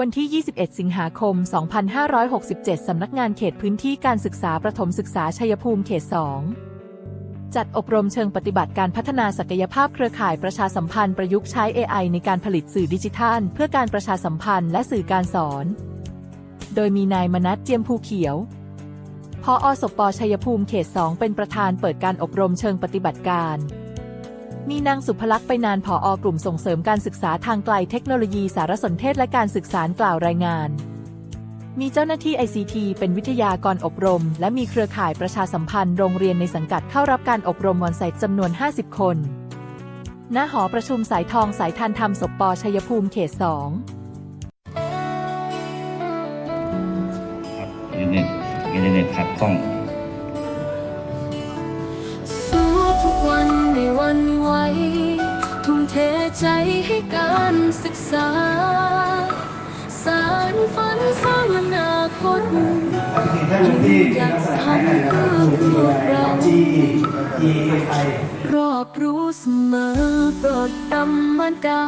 วันที่ 21 สิงหาคม 2567 สำนักงานเขตพื้นที่การศึกษาประถมศึกษาชัยภูมิเขต 2 จัดอบรมเชิงปฏิบัติการพัฒนาศักยภาพเครือข่ายประชาสัมพันธ์ประยุกต์ใช้ AI ในการผลิตสื่อดิจิทัล เพื่อการประชาสัมพันธ์และสื่อการสอน โดยมีนายมนัสเจียมภูเขียว พออสปชัยภูมิเขต 2 เป็นประธานเปิดการอบรมเชิงปฏิบัติการ มีนางสุภลักษ์ไปนานผออกลุ่มส่งเสริมการศึกษาทางไกลเทคโนโลยีสารสนเทศและการศึกษากล่าวรายงาน มีเจ้าหน้าที่ ICT เป็นวิทยากรอบรม และมีเครือข่ายประชาสัมพันธ์โรงเรียนในสังกัดเข้ารับการอบรมวันไซต์จำนวน 50 คนณหอประชุมสายทองสายทานธรรมศพปชัยภูมิเขต2ครับนเน็ตอินเน็ตขัดข้อง ใจให้การศึกษา สารฝันสร้างอนาคตถ้าลงที่เป็นลักษณะคล้ายกันนะครับตัว G E I รอบรู้เสมอโปรดธรรมดา